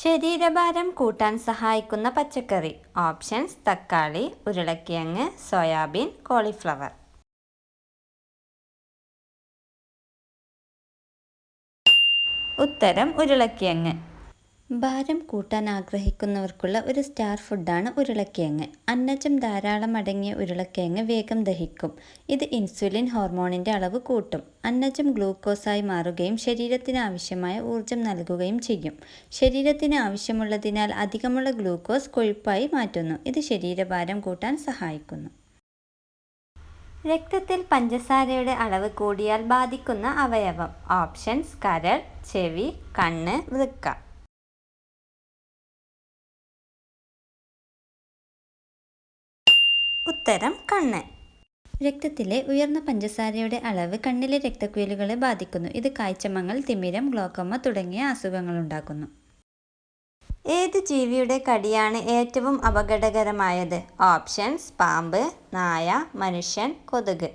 ശരീരഭാരം കൂട്ടാൻ സഹായിക്കുന്ന പച്ചക്കറി. ഓപ്ഷൻസ് തക്കാളി ഉരുളക്കിഴങ്ങ് സോയാബീൻ കോളിഫ്ലവർ. ഉത്തരം ഉരുളക്കിഴങ്ങ്. ഭാരം കൂട്ടാൻ ആഗ്രഹിക്കുന്നവർക്കുള്ള ഒരു സ്റ്റാർ ഫുഡാണ് ഉരുളക്കിഴങ്ങ്. അന്നജം ധാരാളം അടങ്ങിയ ഉരുളക്കിഴങ്ങ് വേഗം ദഹിക്കും. ഇത് ഇൻസുലിൻ ഹോർമോണിന്റെ അളവ് കൂട്ടും. അന്നജം ഗ്ലൂക്കോസായി മാറുകയും ശരീരത്തിന് ആവശ്യമായ ഊർജം നൽകുകയും ചെയ്യും. ശരീരത്തിന് ആവശ്യമുള്ളതിനാൽ അധികമുള്ള ഗ്ലൂക്കോസ് കൊഴുപ്പായി മാറ്റുന്നു. ഇത് ശരീരഭാരം കൂട്ടാൻ സഹായിക്കുന്നു. രക്തത്തിൽ പഞ്ചസാരയുടെ അളവ് കൂടിയാൽ ബാധിക്കുന്ന അവയവം. ഓപ്ഷൻസ് കരൾ ചെവി കണ്ണ് വൃക്ക. ഉത്തരം കണ്ണ്. രക്തത്തിലെ ഉയർന്ന പഞ്ചസാരയുടെ അളവ് കണ്ണിലെ രക്തക്കുഴലുകളെ ബാധിക്കുന്നു. ഇത് കാഴ്ചമങ്ങൾ തിമിരം ഗ്ലോക്കോമ തുടങ്ങിയ അസുഖങ്ങൾ ഉണ്ടാക്കുന്നു. ഏത് ജീവിയുടെ കടിയാണ് ഏറ്റവും അപകടകരമായത്? ഓപ്ഷൻസ് പാമ്പ് നായ മനുഷ്യൻ കൊതുക്.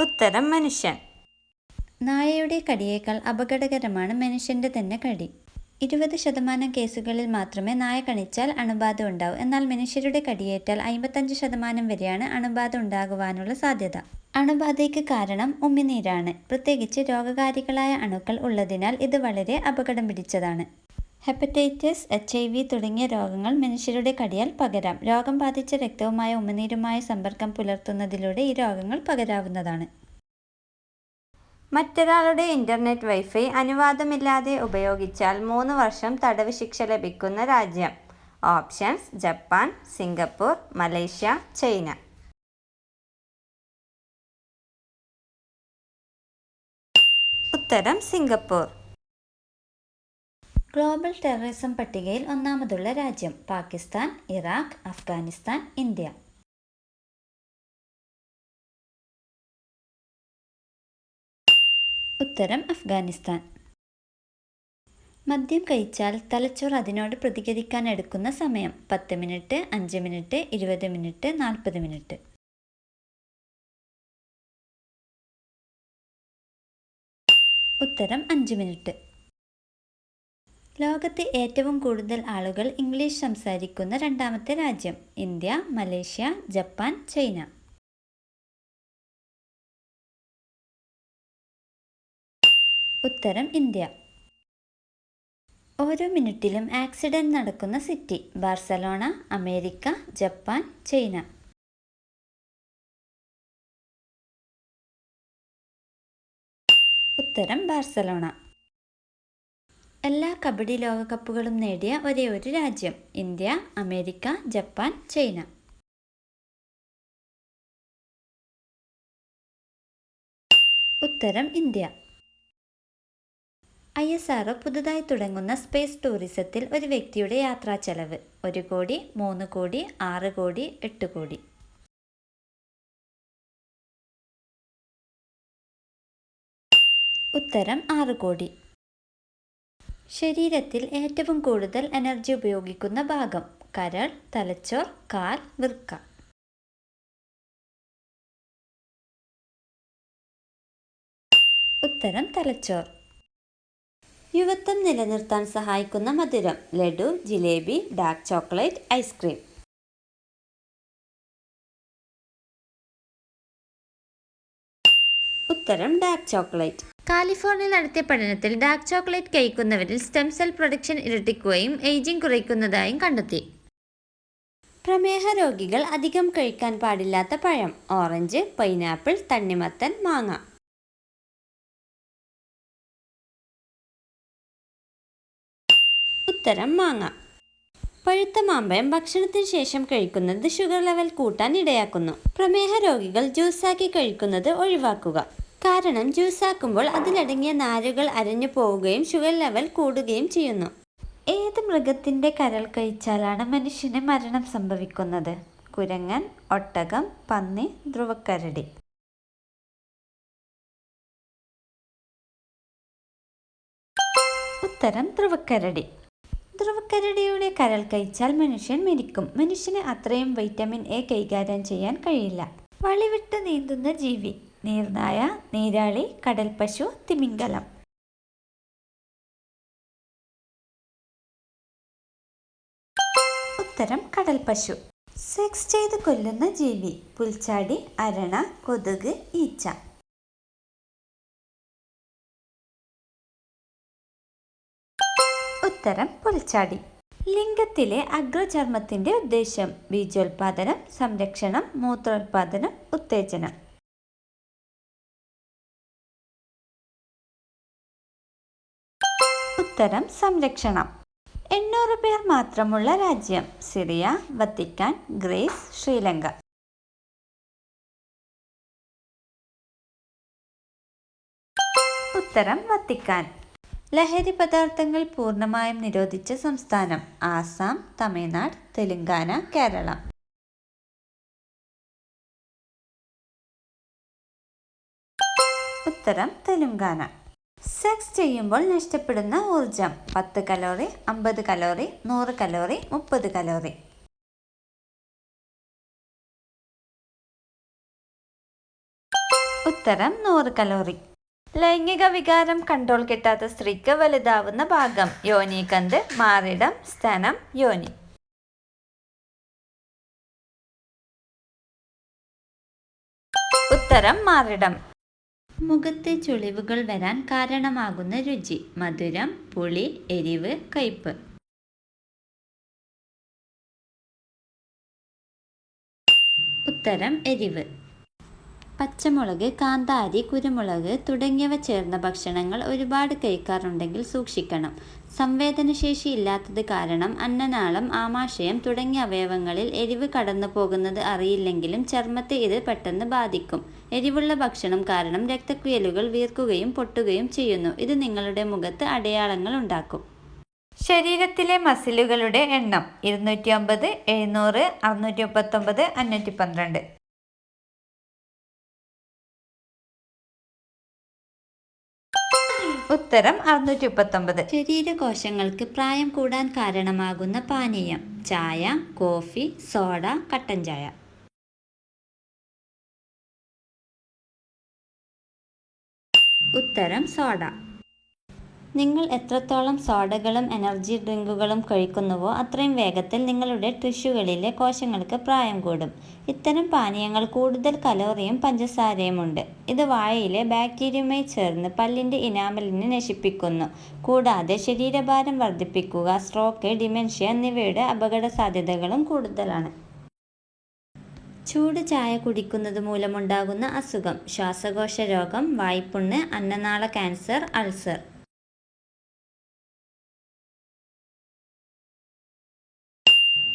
ഉത്തരം മനുഷ്യൻ. നായയുടെ കടിയേക്കാൾ അപകടകരമാണ് മനുഷ്യന്റെ തന്നെ കടി. ഇരുപത് ശതമാനം കേസുകളിൽ മാത്രമേ നായ കണിച്ചാൽ അണുബാധ ഉണ്ടാവൂ. എന്നാൽ മനുഷ്യരുടെ കടിയേറ്റാൽ അമ്പത്തഞ്ച് ശതമാനം വരെയാണ് അണുബാധ ഉണ്ടാകുവാനുള്ള സാധ്യത. അണുബാധയ്ക്ക് കാരണം ഉമ്മിനീരാണ് പ്രത്യേകിച്ച് രോഗകാരികളായ അണുക്കൾ ഉള്ളതിനാൽ ഇത് വളരെ അപകടം പിടിച്ചതാണ്. ഹെപ്പറ്റൈറ്റിസ് എച്ച് ഐ വി തുടങ്ങിയ രോഗങ്ങൾ മനുഷ്യരുടെ കടിയാൽ പകരാം. രോഗം ബാധിച്ച രക്തവുമായ ഉമിനീരുമായ സമ്പർക്കം പുലർത്തുന്നതിലൂടെ ഈ രോഗങ്ങൾ പകരാവുന്നതാണ്. മറ്റൊരാളുടെ ഇന്റർനെറ്റ് വൈഫൈ അനുവാദമില്ലാതെ ഉപയോഗിച്ചാൽ മൂന്ന് വർഷം തടവ് ശിക്ഷ ലഭിക്കുന്ന രാജ്യം. Options Japan Singapore Malaysia China. ഉത്തരം സിംഗപ്പൂർ. ഗ്ലോബൽ ടെററിസം പട്ടികയിൽ ഒന്നാമതുള്ള രാജ്യം പാകിസ്ഥാൻ ഇറാഖ് അഫ്ഗാനിസ്ഥാൻ ഇന്ത്യ. ഉത്തരം അഫ്ഗാനിസ്ഥാൻ. മദ്യം കഴിച്ചാൽ തലച്ചോർ അതിനോട് പ്രതികരിക്കാൻ എടുക്കുന്ന സമയം പത്ത് മിനിറ്റ് അഞ്ച് മിനിറ്റ് ഇരുപത് മിനിറ്റ് നാൽപ്പത് മിനിറ്റ്. ഉത്തരം അഞ്ച് മിനിറ്റ്. ലോകത്ത് ഏറ്റവും കൂടുതൽ ആളുകൾ ഇംഗ്ലീഷ് സംസാരിക്കുന്ന രണ്ടാമത്തെ രാജ്യം ഇന്ത്യ മലേഷ്യ ജപ്പാൻ ചൈന. ഉത്തരം ഇന്ത്യ. ഓരോ മിനിറ്റിലും ആക്സിഡന്റ് നടക്കുന്ന city Barcelona America Japan China. ഉത്തരം ബാർസലോണ. എല്ലാ കബഡി ലോകകപ്പുകളും നേടിയ ഒരേ ഒരു രാജ്യം ഇന്ത്യ അമേരിക്ക ജപ്പാൻ ചൈന. ഉത്തരം ഇന്ത്യ. ഐ എസ് ആർ പുതുതായി തുടങ്ങുന്ന സ്പേസ് ടൂറിസത്തിൽ ഒരു വ്യക്തിയുടെ യാത്രാ ചെലവ്. ഒരു കോടി മൂന്ന് കോടി ആറ് കോടി എട്ട് കോടി. ഉത്തരം ആറ് കോടി. ശരീരത്തിൽ ഏറ്റവും കൂടുതൽ എനർജി ഉപയോഗിക്കുന്ന ഭാഗം. കരൾ തലച്ചോർ കാൽ വൃക്ക ഉത്തരം തലച്ചോർ. യുവത്വം നിലനിർത്താൻ സഹായിക്കുന്ന മധുരം laddu jalebi dark chocolate ice cream ഉത്തരം ഡാർക്ക് ചോക്ലേറ്റ് കാലിഫോർണിയ നടത്തിയ പഠനത്തിൽ ഡാർക്ക് ചോക്ലേറ്റ് കഴിക്കുന്നവരിൽ സ്റ്റെം സെൽ പ്രൊഡക്ഷൻ ഇരട്ടിക്കുകയും ഏജിംഗ് കുറയ്ക്കുന്നതായും കണ്ടെത്തി. പ്രമേഹ രോഗികൾ അധികം കഴിക്കാൻ പാടില്ലാത്ത പഴം ഓറഞ്ച് പൈനാപ്പിൾ തണ്ണിമത്തൻ മാങ്ങ. ഉത്തരം മാങ്ങ പഴുത്ത മാമ്പഴം ഭക്ഷണത്തിന് ശേഷം കഴിക്കുന്നത് ഷുഗർ ലെവൽ കൂട്ടാൻ ഇടയാക്കുന്നു. പ്രമേഹ രോഗികൾ ജ്യൂസാക്കി കഴിക്കുന്നത് ഒഴിവാക്കുക. കാരണം ജ്യൂസാക്കുമ്പോൾ അതിലടങ്ങിയ നാരുകൾ അരഞ്ഞു പോവുകയും ഷുഗർ ലെവൽ കൂടുകയും ചെയ്യുന്നു. ഏത് മൃഗത്തിന്റെ കരൾ കഴിച്ചാലാണ് മനുഷ്യന് മരണം സംഭവിക്കുന്നത്? കുരങ്ങൻ ഒട്ടകം പന്നി ധ്രുവക്കരടി. ഉത്തരം ധ്രുവക്കരടി. ധ്രുവക്കരടിയുടെ കരൾ കഴിച്ചാൽ മനുഷ്യൻ മരിക്കും. മനുഷ്യന് അത്രയും വൈറ്റമിൻ എ കൈകാര്യം ചെയ്യാൻ കഴിയില്ല. വളിവിട്ട് നീന്തുന്ന ജീവി നീർനായ നീരാളി കടൽ പശു തിമിംഗലം. ഉത്തരം കടൽ പശു. സെക്സ് ചെയ്ത് കൊല്ലുന്ന ജീവി പുൽച്ചാടി അരണ കൊതുക് ഈച്ച. ഉത്തരം പുൽച്ചാടി. ലിംഗത്തിലെ അഗ്രചർമ്മത്തിന്റെ ഉദ്ദേശ്യം ബീജോത്പാദനം സംരക്ഷണം മൂത്രോത്പാദനം ഉത്തേജനം. ഉത്തരം സംരക്ഷണം. എണ്ണൂറ് പേർ മാത്രമുള്ള രാജ്യം സിറിയ വത്തിക്കാൻ ഗ്രീസ് ശ്രീലങ്ക. ഉത്തരം വത്തിക്കാൻ. ലഹരി പദാർത്ഥങ്ങൾ പൂർണമായും നിരോധിച്ച സംസ്ഥാനം ആസാം തമിഴ്നാട് തെലങ്കാന കേരളം. ഉത്തരം തെലുങ്കാന. സെക്സ് ചെയ്യുമ്പോൾ നഷ്ടപ്പെടുന്ന ഊർജം പത്ത് കലോറി അമ്പത് കലോറി നൂറ് കലോറി മുപ്പത് കലോറി. ഉത്തരം നൂറ് കലോറി. ലൈംഗിക വികാരം കൺട്രോൾ കിട്ടാത്ത സ്ത്രീക്ക് വലുതാവുന്ന ഭാഗം. യോനികന്ത് മാറിടം സ്തനം യോനി. ഉത്തരം മാറിടം. മുഖത്ത് ചുളിവുകൾ വരാൻ കാരണമാകുന്ന രുചി. മധുരം പുളി എരിവ് കയ്പ് ഉത്തരം എരിവ്. പച്ചമുളക് കാന്താരി കുരുമുളക് തുടങ്ങിയവ ചേർന്ന ഭക്ഷണങ്ങൾ ഒരുപാട് കഴിക്കാറുണ്ടെങ്കിൽ സൂക്ഷിക്കണം. സംവേദനശേഷി ഇല്ലാത്തത് കാരണം അന്നനാളം ആമാശയം തുടങ്ങിയ അവയവങ്ങളിൽ എരിവ് കടന്നു പോകുന്നത് അറിയില്ലെങ്കിലും ചർമ്മത്തെ ഇത് പെട്ടെന്ന് ബാധിക്കും. എരിവുള്ള ഭക്ഷണം കാരണം രക്തക്കുഴലുകൾ വീർക്കുകയും പൊട്ടുകയും ചെയ്യുന്നു. ഇത് നിങ്ങളുടെ മുഖത്ത് അടയാളങ്ങൾ ഉണ്ടാക്കും. ശരീരത്തിലെ മസിലുകളുടെ എണ്ണം ഇരുന്നൂറ്റി അമ്പത് എഴുന്നൂറ് അറുന്നൂറ്റി മുപ്പത്തൊമ്പത് അഞ്ഞൂറ്റി പന്ത്രണ്ട് ഉത്തരം അറുന്നൂറ്റി മുപ്പത്തൊമ്പത് ശരീരകോശങ്ങൾക്ക് പ്രായം കൂടാൻ കാരണമാകുന്ന പാനീയം ചായ കോഫി സോഡ കട്ടൻ ചായ. ഉത്തരം സോഡ. നിങ്ങൾ എത്രത്തോളം സോഡകളും എനർജി ഡ്രിങ്കുകളും കഴിക്കുന്നുവോ അത്രയും വേഗത്തിൽ നിങ്ങളുടെ ടിഷ്യൂകളിലെ കോശങ്ങൾക്ക് പ്രായം കൂടും. ഇത്തരം പാനീയങ്ങൾ കൂടുതൽ കലോറിയും പഞ്ചസാരയുമുണ്ട് ഇത് വായയിലെ ബാക്ടീരിയയുമായി ചേർന്ന് പല്ലിന്റെ ഇനാമലിനെ നശിപ്പിക്കുന്നു. കൂടാതെ ശരീരഭാരം വർദ്ധിപ്പിക്കുക സ്ട്രോക്ക് ഡിമെൻഷ്യ എന്നിവയുടെ അപകട സാധ്യതകളും കൂടുതലാണ്. ചൂട് ചായ കുടിക്കുന്നത് മൂലമുണ്ടാകുന്ന അസുഖം ശ്വാസകോശ രോഗം വായ്പുണ്ണ് അന്നനാള ക്യാൻസർ അൾസർ.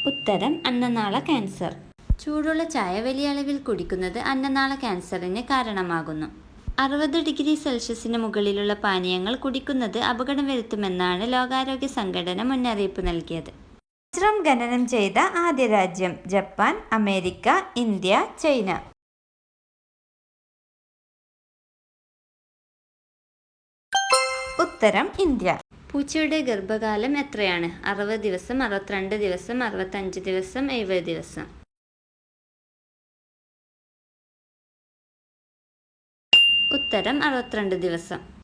ഉത്തരം അന്നനാള ക്യാൻസർ. ചൂടുള്ള ചായ വലിയ അളവിൽ കുടിക്കുന്നത് അന്നനാള ക്യാൻസറിന് കാരണമാകുന്നു. അറുപത് ഡിഗ്രി സെൽഷ്യസിന് മുകളിലുള്ള പാനീയങ്ങൾ കുടിക്കുന്നത് അപകടം വരുത്തുമെന്നാണ് ലോകാരോഗ്യ സംഘടന മുന്നറിയിപ്പ് നൽകിയത്. വജ്രം ഖനനം ചെയ്ത ആദ്യ രാജ്യം ജപ്പാൻ അമേരിക്ക ഇന്ത്യ ചൈന. ഉത്തരം ഇന്ത്യ. പൂച്ചയുടെ ഗർഭകാലം എത്രയാണ്? അറുപത് ദിവസം അറുപത്തിരണ്ട് ദിവസം അറുപത്തഞ്ച് ദിവസം എഴുപത് ദിവസം. ഉത്തരം അറുപത്തിരണ്ട് ദിവസം.